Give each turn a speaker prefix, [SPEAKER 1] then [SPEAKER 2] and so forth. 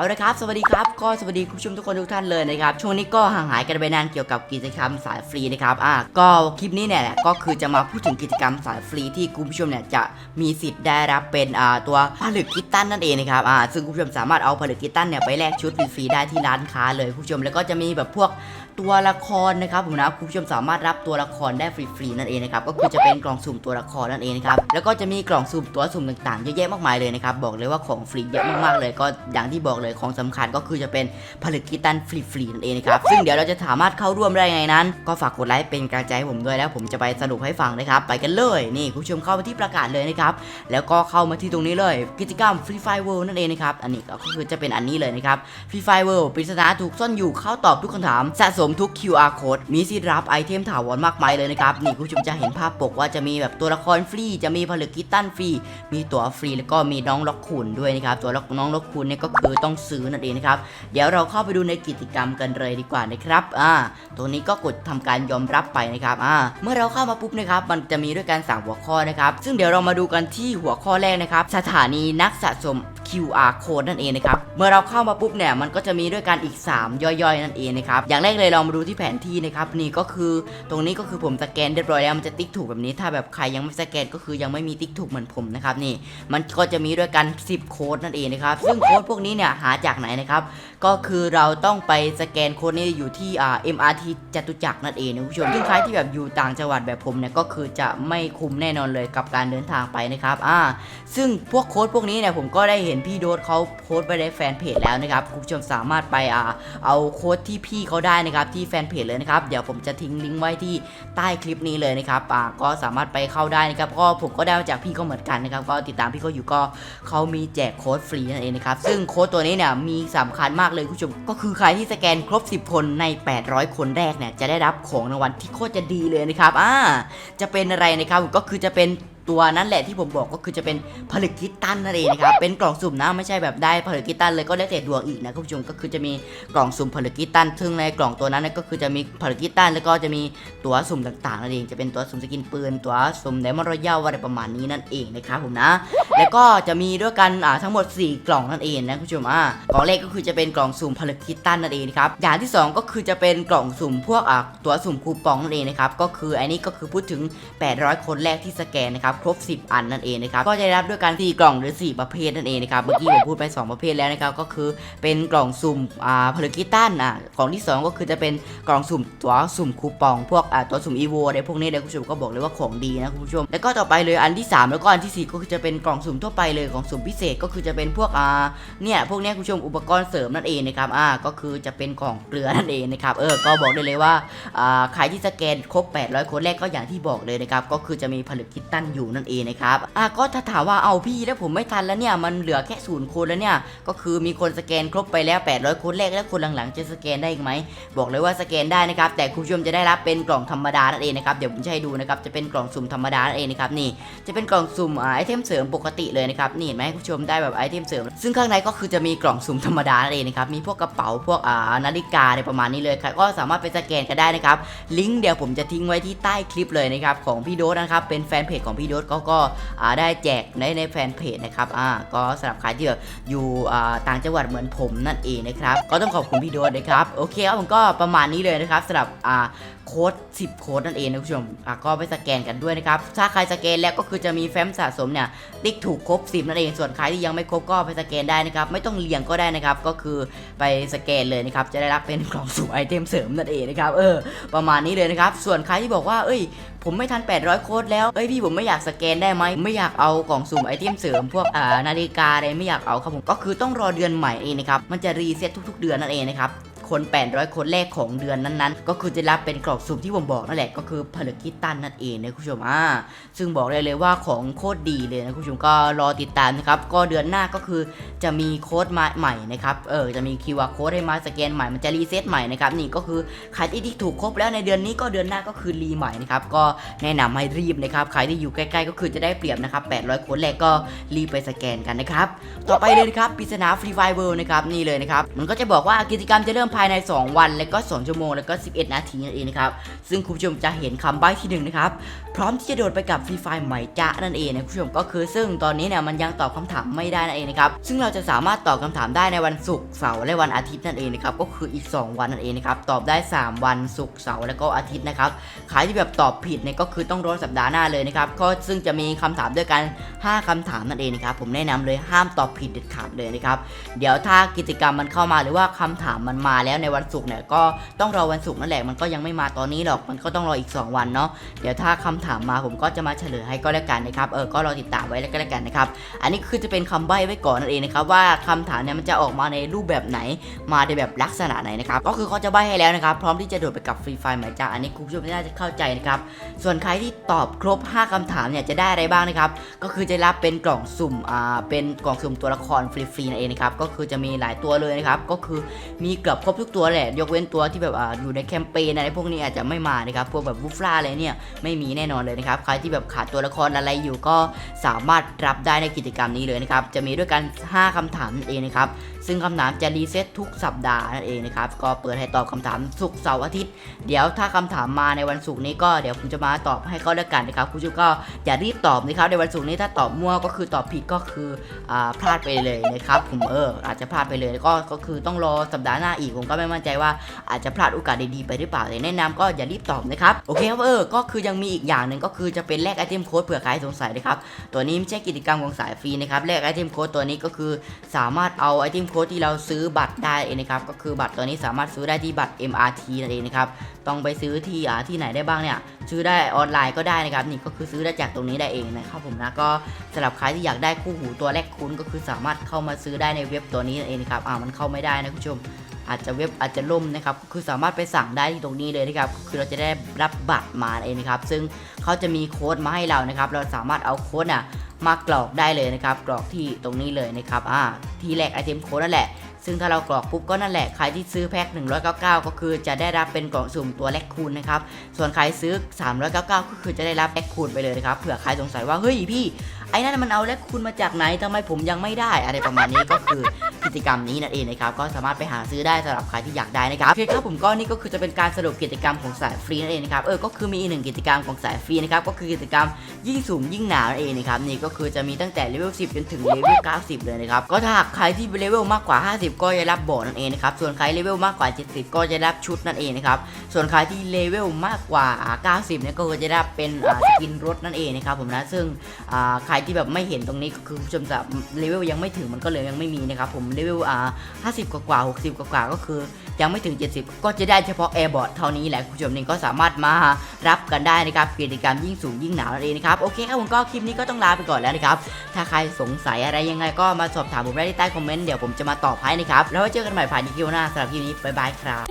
[SPEAKER 1] เอาละครับ สวัสดีครับ ก็สวัสดีคุณผู้ชมทุกคนทุกท่านเลยนะครับ ช่วงนี้ก็ห่างหายกันไปนานเกี่ยวกับกิจกรรมสายฟรีนะครับ อะ ก็คลิปนี้เนี่ยแหละก็คือจะมาพูดถึงกิจกรรมสายฟรีที่คุณผู้ชมเนี่ยจะมีสิทธิ์ได้รับเป็นอ่าตัวผลึกกิตตันนั่นเองนะครับ อ่า ซึ่งคุณผู้ชมสามารถเอาผลึกกิตตันเนี่ยไปแลกชุดฟรีๆได้ที่ร้านค้าเลยคุณผู้ชม แล้วก็จะมีแบบพวก ตัวละครนะครับผมนะคุณผู้ชมสามารถรับตัวละครได้ฟรีๆนั่นเองนะครับก็คือจะเป็นกล่องสุ่มตัวละครนั่นเองนะครับแล้วก็จะมีกล่องสุ่มตัวสุ่มต่างๆเยอะแยะมากมายเลยนะครับบอกเลยว่าของฟรีเยอะมากๆเลย ก็อย่างที่บอกเลยของสำคัญก็คือจะเป็นผลึกกิตันฟรีๆนั่นเองนะครับซึ่งเดี๋ยวเราจะสามารถเข้าร่วมได้ยังไงนั้น ก็ฝากกดไลค์เป็นกำลังใจให้ผมด้วยแล้ว ผมจะไปสรุปให้ฟังนะครับไปกันเลยนี่คุณผู้ชมเข้ามาที่ประกาศเลยนะครับแล้วก็เข้ามาที่ตรงนี้เลยกิจกรรม Free Fire World นั่นเองนะครับอันนี้ก็คือจะเป็นอันนี้เลยนะครับ Free Fire World ปริศนาถูกซ่อนอยู่เข้าตอบทุกคำถามสะสมทุก QR code มีสิทธิ์รับไอเทมถาวรมากมายเลยนะครับ นี่คุณผู้ชมจะเห็นภาพปกว่าจะมีแบบตัวละครฟรี จะมีผลึกกิตตันฟรี มีตั๋วฟรี แล้วก็มีน้องล็อกขุนด้วยนะครับ ตัวล็อกน้องล็อกขุนเนี่ยก็คือต้องซื้อนั่นเองนะครับ เดี๋ยวเราเข้าไปดูในกิจกรรมกันเลยดีกว่านะครับ อ่า ตรงนี้ก็กดทำการยอมรับไปนะครับ อ่า เมื่อเราเข้ามาปุ๊บนะครับ มันจะมีด้วยกันสามหัวข้อนะครับ ซึ่งเดี๋ยวเรามาดูกันที่หัวข้อแรกนะครับ สถานีนักสะสม QR code นั่นเองนะครับ เมื่อเราเข้ามาปุ๊บเนี่ยมันก็จะมีด้วยกันอีก 3 ย่อยๆ นั่นเองนะครับ อย่างแรกเลยเรามาดูที่แผนที่นะครับนี่ก็คือตรงนี้ก็คือผมสแกนเรียบร้อยแล้วมันจะติ๊กถูกแบบนี้ ถ้าแบบใครยังไม่สแกนก็คือยังไม่มีติ๊กถูกเหมือนผมนะครับนี่มันก็จะมีด้วยกัน 10 โค้ดนั่นเองนะครับซึ่งโค้ดพวกนี้เนี่ยหาจากไหนนะครับก็คือเราต้องไปสแกนโค้ดนี้อยู่ที่อ่า MRT จตุจักรนั่นเองนะคุณผู้ชมซึ่งใครที่แบบอยู่ต่างจังหวัดแบบผมเนี่ยก็คือจะไม่คุ้มแน่นอนเลยกับการเดินทางไปนะครับอ่าซึ่งพวกโค้ดพวกนี้เนี่ยผมก็ได้เห็นพี่โดดเขาโพสต์ไปในแฟนเพจแล้วนะครับคุณผู้ชมสามารถไปอ่าเอาโค้ดที่พี่เขาได้นะครับที่แฟนเพจเลยนะครับเดี๋ยวผมจะทิ้งลิงก์ไว้ที่ใต้คลิปนี้เลยนะครับอ่าก็สามารถไปเข้าได้นะครับก็ผมก็ได้มาจากพี่เขาเหมือนกันนะครับก็ติดตามพี่เขาอยู่ก็เขามีแจกโค้ดฟรีนั่นเองนะครับซึ่งโค้ดตัวนี้เนี่ยมีสำคัญมากเลยคุณผู้ชมก็คือใครที่สแกนครบ 10 คนใน 800 คนแรกเนี่ยจะได้รับของรางวัลที่โคตรจะดีเลยนะครับอ่าจะเป็นอะไรนะครับก็คือจะเป็น ตัวนั้นแหละที่ผมบอกก็คือจะเป็นผลึกคิตตันนั่นเองนะครับเป็นกล่องสุ่มนะไม่ใช่แบบได้ผลึกคิตตันเลยก็ได้แต่ดวงอีกนะคุณผู้ชมก็คือจะมีกล่องสุ่มผลึกคิตตันซึ่งในกล่องตัวนั้นก็คือจะมีผลึกคิตตันแล้วก็จะมีตัวสุ่มต่างๆนั่นเองจะเป็นตัวสุ่มสกินปืนตัวสุ่มไดมอนด์รอยัลอะไรประมาณนี้นั่นเองนะครับผมนะ แล้วก็จะมีด้วยกันอ่าทั้งหมด 4 กล่องนั่นเองนะคุณผู้ชมอ่ากล่องแรกก็คือจะเป็นกล่องสุ่มผลึกคิตตันนั่นเองครับอย่างที่สองก็คือจะเป็นกล่องสุ่มพวกอ่าตัวสุ่มคูปองนั่นเองนะครับก็คืออันนี้ก็คือพูดถึง 800 คนแรกที่สแกนนะครับครบ 10 อันนั่นเองนะครับก็จะได้รับด้วยกัน4กล่องหรือ 4 ประเภทนั่นเองนะครับเมื่อกี้ผมพูดไป 2 ประเภทแล้วนะครับก็คือเป็นกล่องสุ่มอ่าผลึกคิตตันอ่ากล่องที่ 2 ก็คือจะเป็นกล่องสุ่มตัวสุ่มคูปอง พวกอ่าตัวสุ่มอีโวอะไรพวกนี้เลยคุณผู้ชมก็บอกเลยว่าของดีนะคุณผู้ชมแล้วก็ต่อไปเลยอันที่ 3 แล้วก็อันทีสี่ 4 ก็คือจะเป็นกล่องสุ่มทั่วไปเลยกล่องสุ่มพิเศษก็คือจะเป็นพวกอ่าเนี่ยพวกเนี้ยคุณผู้ชมอุปกรณ์เสริมนั่นเองนะครับอ่าก็คือจะเป็นของเกลือนั่นเองนะครับเออก็บอกได้เลยว่าอ่าใครที่สแกนครบ 800 คนแรกก็อย่างที่บอกเลยนะครับก็คือจะมีผลึกคิตตันอยู่นั่นเองนะครับอ่าก็ถ้าถามว่าเอาพี่แล้วผมไม่ทันแล้วเนี่ยมันเหลือแค่ศูนย์คนแล้วเนี่ยก็คือมีคนสแกนครบไปแล้ว 800 คนแรกแล้วคนหลังๆ จะสแกนได้อีกไหมบอกเลยว่าสแกนได้นะครับแต่คุณผู้ชมจะได้รับเป็นกล่องธรรมดานั่นเองนะครับเดี๋ยวผมจะให้ดูนะครับจะเป็นกล่องสุ่มธรรมดานั่นเองนะครับนี่จะเป็นกล่องสุ่มอ่าไอเทมเสริมปกติเลยนะครับนี่เห็นไหมคุณผู้ชมได้แบบไอเทมเสริม ซึ่งข้างในก็คือจะมีกล่องสุ่มธรรมดานั่นเองนะครับมีพวกกระเป๋าพวกอ่านาฬิกาอะไรประมาณนี้เลยครับก็สามารถไปสแกนกันได้นะครับลิงก์เดี๋ยวผมจะทิ้งไว้ที่ใต้คลิปเลยนะครับของพี่โดนะครับเป็นแฟนเพจของพี่โดสก็ก็ได้แจกในในแฟนเพจนะครับอ่าก็สำหรับใครที่แบบอยู่ต่างจังหวัดเหมือนผมนั่นเองนะครับก็ต้องขอบคุณพี่โดสนะครับโอเคครับผมก็ประมาณนี้เลยนะครับสำหรับอ่าโค้ด10 โค้ดนั่นเองนะคุณผู้ชมก็ไปสแกนกันด้วยนะครับ ถ้าใครสแกนแล้วก็คือจะมีแฟ้มสะสมเนี่ย ติ๊กถูกครบ 10 นั่นเอง ส่วนใครที่ยังไม่ครบก็ไปสแกนได้นะครับ ไม่ต้องเรียงก็ได้นะครับ ก็คือไปสแกนเลยนะครับ จะได้รับเป็นกล่องสุ่มไอเทมเสริมนั่นเองนะครับ เออ ประมาณนี้เลยนะครับ ส่วนใครที่บอกว่า เอ้ยผมไม่ทัน 800 โค้ดแล้วเอ้ยพี่ผมไม่อยากสแกนได้ไหมไม่อยากเอากล่องสุ่มไอเทมเสริมพวกอ่านาฬิกาอะไรไม่อยากเอาครับผมก็คือต้องรอเดือนใหม่เองนะครับมันจะรีเซ็ตทุก ๆ เดือนนั่นเองนะครับ คน 800 คนแรกของเดือนนั้นๆ ก็คือจะรับเป็นกล่องสุ่มที่ผมบอกนั่นแหละก็คือผลึกคิตตันนั่นเองนะคุณผู้ชมอ่าซึ่งบอกได้เลยว่าของโคตรดีเลยนะคุณผู้ชมก็รอติดตามนะครับก็เดือนหน้าก็คือจะมีโค้ดมาใหม่นะครับเออจะมี QR โค้ดให้มาสแกนใหม่มันจะรีเซ็ตใหม่นะครับนี่ก็คือใครที่ที่ถูกครบแล้วในเดือนนี้ก็เดือนหน้าก็คือรีใหม่นะครับก็แนะนำให้รีบนะครับใครที่อยู่ใกล้ๆก็คือจะได้เปรียบนะครับ 800 คนแรกก็รีบไปสแกนกันนะครับต่อไปเลยนะครับปริศนาฟรีไฟเวิลนะครับนี่เลยนะครับมันก็จะบอกว่ากิจกรรมจะเริ่มภายายใน 2 วัน แล้วก็ 2 ชั่วโมง แล้วก็ 11 นาทีนั่นเองนะครับ ซึ่งคุณผู้ชมจะเห็นคำใบ้ที่หนึ่งนะครับ พร้อมที่จะโดดไปกับฟรีไฟใหม่จ้านั่นเองนะคุณผู้ชมก็คือซึ่งตอนนี้เนี่ยมันยังตอบคำถามไม่ได้นั่นเองนะครับ ซึ่งเราจะสามารถตอบคำถามได้ในวันศุกร์เสาร์และวันอาทิตย์นั่นเองนะครับ ก็คืออีก 2 วันนั่นเองนะครับ ตอบได้ 3 วันศุกร์เสาร์แล้วก็อาทิตย์นะครับใครที่แบบตอบผิดเนี่ยก็คือต้องรอสัปดาห์หน้าเลยนะครับ ก็ซึ่งจะมีคำถามด้วยกัน 5คำถามนั่นเองนะครับ ผมแนะนำเลยห้ามตอบผิดเด็ดขาดเลยนะครับ เดี๋ยวถ้ากิจกรรมมันเข้ามาหรือว่าคำถามมันมาแล้วแล้วในวันศุกร์เนี่ยก็ต้องรอวันศุกร์นั่นแหละมันก็ยังไม่มาตอนนี้หรอกมันก็ต้องรออีก 2 วันเนาะเดี๋ยวถ้าคำถามมาผมก็จะมาเฉลยให้ก็แล้วกันนะครับเออก็รอติดตามไว้แล้วก็แล้วกันนะครับอันนี้คือจะเป็นคำใบ้ไว้ก่อนนั่นเองนะครับว่าคำถามเนี่ยมันจะออกมาในรูปแบบไหนมาในแบบลักษณะไหนนะครับก็คือเขาจะใบ้ให้แล้วนะครับพร้อมที่จะโดดไปกับฟรีไฟล์หมายจ้าอันนี้คุณผู้ชมน่าจะเข้าใจนะครับส่วนใครที่ตอบครบ 5คำถามเนี่ยจะได้อะไรบ้างนะครับก็คือจะรับเป็นกล่องสุ่มอ่าเป็นกล่องสุ่มตัวละครฟรีๆนั่นเองนะครับก็คือจะมีหลายตัวเลยนะครับก็คือมีเกือบครบทุกตัวแหละ ยกเว้นตัวที่แบบอ่าอยู่ในแคมเปญอะไรพวกนี้อาจจะไม่มานะครับ พวกแบบบูฟล่าอะไรเนี่ยไม่มีแน่นอนเลยนะครับ ใครที่แบบขาดตัวละครอะไรอยู่ก็สามารถรับได้ในกิจกรรมนี้เลยนะครับ จะมีด้วยกัน 5คำถามนั่นเองนะครับซึ่งคำถามจะรีเซ็ตทุกสัปดาห์นั่นเองนะครับ ก็เปิดให้ตอบคำถามศุกร์เสาร์อาทิตย์ เดี๋ยวถ้าคำถามมาในวันศุกร์นี้ก็เดี๋ยวผมจะมาตอบให้เขาแล้วกันนะครับ คุณผู้ชมก็อย่ารีบตอบนะครับในวันศุกร์นี้ถ้าตอบมั่วก็คือตอบผิดก็คืออพลาดไปเลยนะครับผมเอออาจจะพลาดไปเลยก็ก็คือต้องรอสัปดาห์หน้าอีกผมก็ไม่มั่นใจว่าอาจจะพลาดโอกาสดีๆไปหรือเปล่าแต่แนะนำก็อย่ารีบตอบนะครับโอเคครับเออก็คือยังมีอีกอย่างหนึ่งก็คือจะเป็นแลกไอเทมโค้ดเผื่อใครสงสัยนะครับตัวนี้ไม่ใช่กิจกรรมของสายฟรีนะครับแลกไอเทมโค้ดตัวนี้ก็คือสามารถเอาไอเทมโค้ดที่เราซื้อบัตรได้เองนะครับก็คือบัตรตัวนี้สามารถซื้อได้ที่บัตร MRT นั่นเองนะครับต้องไปซื้อที่อ่าที่ไหนได้บ้างเนี่ยซื้อได้ออนไลน์ก็ได้นะครับนี่ก็คือซื้อได้จากตรงนี้ได้เองนะครับผมนะก็สำหรับใครที่อยากได้คู่หูตัวแรกคุ้นก็คือสามารถเข้ามาซื้อได้ในเว็บตัวนี้นั่นเองนะครับอ่ามันเข้าไม่ได้นะคุณผู้ชมอาจจะเว็บอาจจะล่มนะครับ คือสามารถไปสั่งได้ที่ตรงนี้เลยนะครับ คือเราจะได้รับบัตรมาเองนะครับ ซึ่งเขาจะมีโค้ดมาให้เรานะครับ เราสามารถเอาโค้ดน่ะ มากรอกได้เลยนะครับ กรอกที่ตรงนี้เลยนะครับอ่าที่แรกไอเทมโค้ดนั่นแหละ ซึ่งถ้าเรากรอกปุ๊บก็นั่นแหละ ใครที่ซื้อแพ็ค199 ก็คือจะได้รับเป็นกล่องสุ่มตัวแรกคูณนะครับ ส่วนใครซื้อ 399 ก็คือจะได้รับแรกคูณไปเลยนะครับ เผื่อใครสงสัยว่า เฮ้ยพี่ ไอ้นั่นมันเอาแรกคูณมาจากไหนทำไมผมยังไม่ได้ อะไรประมาณนี้ก็คือกิจกรรมนี้นั่นเองนะครับก็สามารถไปหาซื้อได้สำหรับใครที่อยากได้นะครับโอเคครับผมก็นี่ก็คือจะเป็นการสรุปกิจกรรมของสายฟรีนั่นเองนะครับเออก็คือมีอีกหนึ่งกิจกรรมของสายฟรีนะครับก็คือกิจกรรมยิ่งสูงยิ่งหนาวนั่นเองนะครับนี่ก็คือจะมีตั้งแต่เลเวล10 จนถึงเลเวล90 เลยนะครับก็ถ้าหากใครที่เลเวลมากกว่า 50 ก็จะรับโบนั่นเองนะครับส่วนใครเลเวลมากกว่า 70 ก็จะรับชุดนั่นเองนะครับส่วนใครที่เลเวลมากกว่า 90เนี่ยก็จะได้เป็นสกินรถนั่นเองนะครับผมนะซึ่งใครที่แบบไม่เห็นตรงนี้ก็คือผู้ชมจะเลเวลยังไม่ถึงมันก็เลยยังไม่มีนะครับผมเลเวลอ่า50กว่ากว่า60กว่ากว่าก็คือยังไม่ถึง 70 ก็จะได้เฉพาะแอร์บอร์ดเท่านี้แหละคุณผู้ชมนี่ก็สามารถมารับกันได้นะครับกิจกรรมยิ่งสูงยิ่งหนาวนั่นเองนะครับโอเคครับผมก็คลิปนี้ก็ต้องลาไปก่อนแล้วนะครับถ้าใครสงสัยอะไรยังไงก็มาสอบถามผมได้ที่ใต้คอมเมนต์เดี๋ยวผมจะมาตอบให้นะครับแล้วไว้เจอกันใหม่ผ่านคลิปหน้าสำหรับคลิปนี้บ๊ายบายครับ